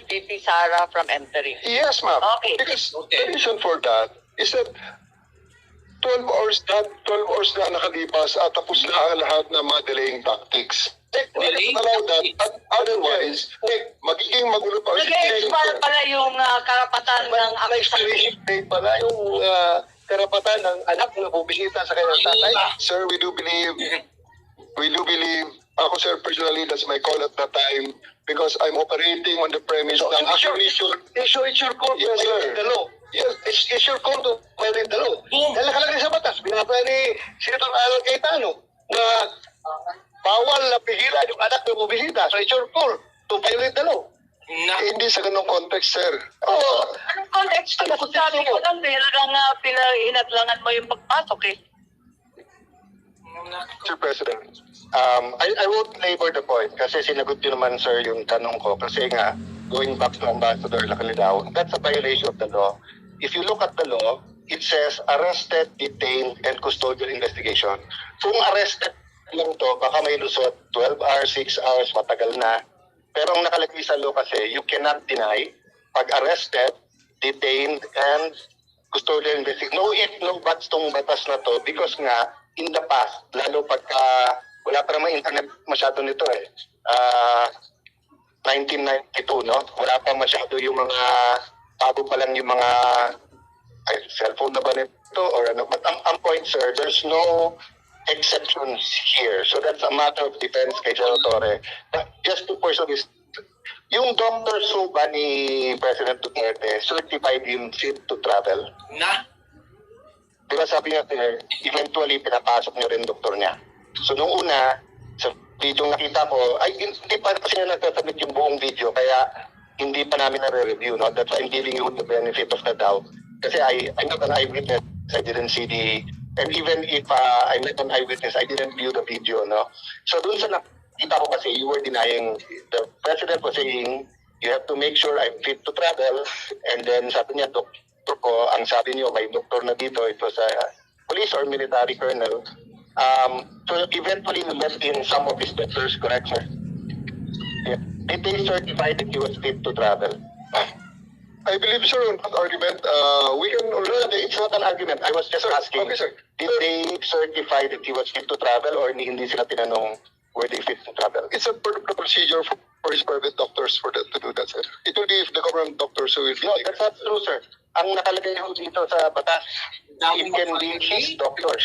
VP Sara from entering. Yes, ma'am. Okay. Because Okay. the reason for that is that 12 hours na, 12 hours na nakalipas at tapos na ang lahat ng mga delaying tactics. Eh, we Delaying allow that. tactics? Otherwise, eh, magiging magulo pa. Nag-expire pala yung ah, karapatan ng Ang expiration date pala yung ah, karapatan ng anak na bubisita sa kanyang tatay. Sir, we do believe, we do believe, ako sir, personally, that's my call at that time because I'm operating on the premise So, na it's your, actually should so it's your call Yes, sir. the law. Yes, it's, it's your call to violate the law. Boom. Dahil nakalagay sa batas, binabay ni Senator Alan Cayetano na bawal na pigilan yung anak na bubisita. So it's your call to violate the law. Na, hindi sa ganong context, sir. Oo. Anong context ko? Sabi talagang uh, pinahinatlangan mo yung pagpasok eh. Mr. President, um, I, I won't labor the point kasi sinagot niyo naman, sir, yung tanong ko. Kasi nga, going back to Ambassador Lacalidao, that's a violation of the law. If you look at the law, it says arrested, detained, and custodial investigation. Kung arrested lang to, baka may lusot 12 hours, 6 hours, matagal na. Pero ang nakalagay sa law kasi, you cannot deny pag arrested, detained, and custodial investigation. No if, no buts tong batas na to because nga, in the past, lalo pagka, wala pa naman internet masyado nito eh. Ah, 1992, no? Wala pa masyado yung mga, bago pa lang yung mga, ay, cellphone na ba nito or ano. But ang, ang point, sir, there's no exceptions here. So that's a matter of defense kay Senatore. But just to pursue this, yung Dr. Suba ni President Duterte certified him fit to travel. na, Di ba sabi niya, sir, eventually pinapasok niyo rin doktor niya. So nung una, sa video nakita ko, ay hindi pa kasi na nagsasamit yung buong video, kaya hindi pa namin na-review. No? That's why I'm giving you the benefit of the doubt. Kasi I, I'm not an eyewitness. I didn't see the... And even if uh, I'm not an eyewitness, I didn't view the video. No? So dun sa nakita ko kasi, you were denying, the president was saying, you have to make sure I'm fit to travel. And then sabi niya, doktor ko, ang sabi niyo, may doktor na dito, ito sa police or military colonel. Um, so eventually, we met in some of his doctors, correct, sir? Yeah. Did they certify that he was fit to travel? I believe, sir, on that argument, uh, we can already, It's not an argument. I was just asking. Okay, sir. Did they certify that he was fit to travel or hindi sila tinanong were they fit to travel? it's a part of the procedure for, for his private doctors for that, to do that, sir. It will be if the government doctors who will... No, that's not true, sir. Ang nakalagay ho dito sa batas, it can be his doctors.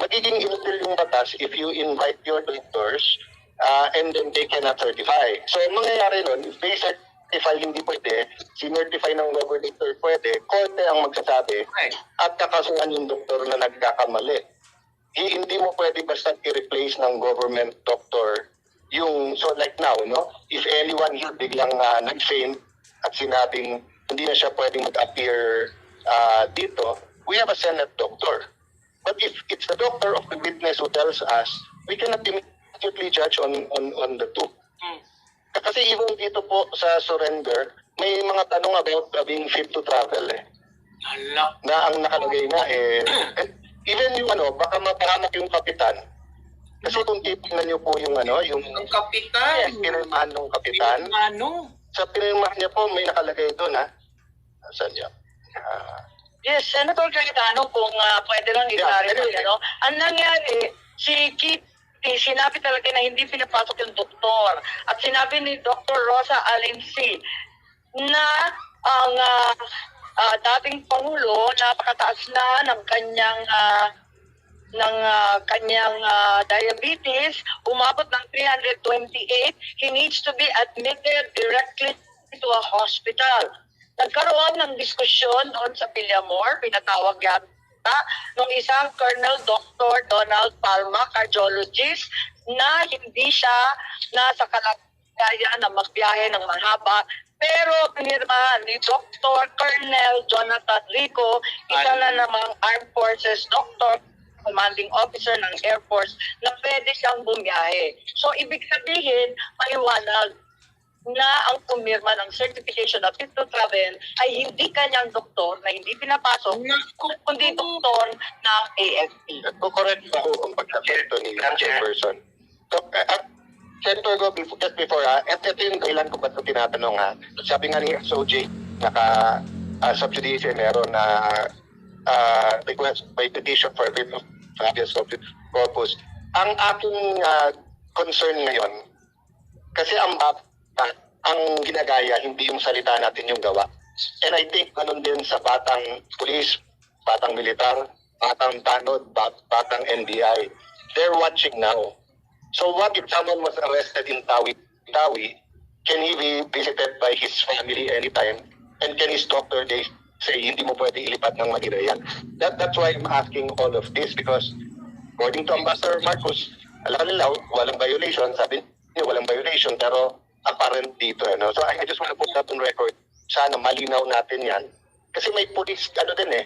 Magiging illegal yung batas if you invite your doctors uh, and then they cannot certify. So, ang mangyayari nun, if they certify hindi pwede, sinertify ng governor pwede, korte ang magsasabi at kakasuhan yung doktor na nagkakamali. Hi- hindi mo pwede basta i-replace ng government doctor yung, so like now, no? If anyone here biglang uh, nag-faint at sinabing hindi na siya pwedeng mag-appear uh, dito, we have a Senate doctor. But if it's the doctor of the witness who tells us, we cannot immediately judge on on on the two. Hmm. Kasi even dito po sa surrender, may mga tanong about uh, being fit to travel eh hala, na ang nakalagay eh, eh, even yung ano, baka mapahamak yung kapitan. Kasi kung titignan niyo po yung ano, yung ang kapitan, pinirmahan ng kapitan, ano, sa pinirmahan niya po may nakalagay doon ha. Saan niya? Ah, Yes, Senator Cayetano, kung uh, pwede lang i-clarify, anyway. ano, ang nangyari, si Kitty, sinabi talaga na hindi pinapasok yung doktor. At sinabi ni Dr. Rosa Alinsi na ang ah, ah, dating Pangulo, napakataas na ng kanyang ah, ng ah, kanyang ah, diabetes, umabot ng 328. He needs to be admitted directly to a hospital. Nagkaroon ng diskusyon doon sa Villamor, pinatawag yata ng isang Colonel Dr. Donald Palma, cardiologist, na hindi siya nasa kalagayan na magbiyahe ng mahaba. Pero pinirma ni Dr. Colonel Jonathan Rico, isa na namang Armed Forces Doctor, commanding officer ng Air Force, na pwede siyang bumiyahe. So, ibig sabihin, maliwanag na ang pumirma ng certification of fit to travel ay hindi kanyang doktor na hindi pinapasok, naku, kundi doktor ng AFP. Correct ba ang pagkakito ni Chairperson? So, uh, uh, Senator Go, before, just before ha, at ito yung kailan ko ba ito tinatanong ha. Sabi nga ni SOJ, naka uh, subjudice meron na uh, request by petition for writ of habeas corpus. Ang aking uh, concern ngayon, kasi ang bata, ang ginagaya, hindi yung salita natin yung gawa. And I think ganun din sa batang police, batang militar, batang tanod, bat, batang NBI. They're watching now. So what if someone was arrested in Tawi, Tawi, can he be visited by his family anytime? And can his doctor they say, hindi mo pwede ilipat ng Manila yan? That, that's why I'm asking all of this because according to Ambassador Marcos, alam nila, walang violation. Sabi niya, walang violation. Pero apparent dito. Ano? So I, just want to put that on record. Sana malinaw natin yan. Kasi may police, ano din eh,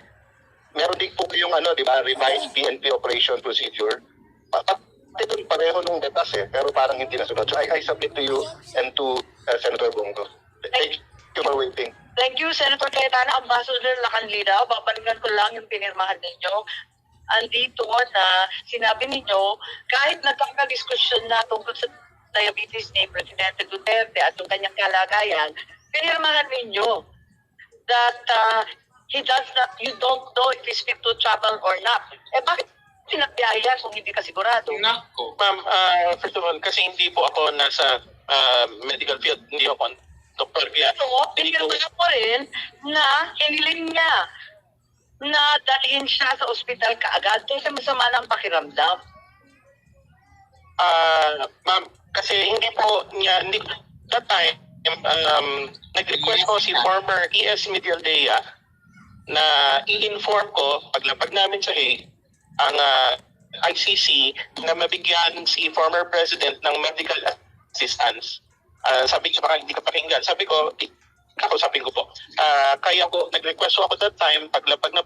meron din po yung ano, di ba, revised PNP operation procedure. Pa- pa- Pati doon pareho nung detas eh, pero parang hindi nasunod. So I, I submit to you and to uh, Senator Bongo. Thank you for waiting. Thank you, Senator Cayetano. Ambassador Lacanlida, babalikan ko lang yung pinirmahan ninyo. Andito na sinabi ninyo, kahit nagkakadiskusyon na tungkol sa diabetes ni Presidente Duterte at yung kanyang kalagayan, pinirmahan ninyo that uh, he does not, you don't know if he's fit to travel or not. Eh bakit sinabiyaya kung hindi ka sigurado? Nako. Ma'am, uh, first of all, kasi hindi po ako nasa uh, medical field, hindi ako doktor kaya So, pinirmahan mo rin na hiniling niya na dalhin siya sa ospital kaagad kasi masama ng pakiramdam. Ah, ma'am, kasi hindi po niya, hindi, that time, um, nag-request ko si former ES Medialdea na i-inform ko, paglapag namin sa Hague, ang ah, ICC na mabigyan si former president ng medical assistance. Ah, sabi niya baka hindi ka pakinggan. Sabi ko, ako sabi ko po, ah, kaya ko, nag-request ko ako that time, paglapag na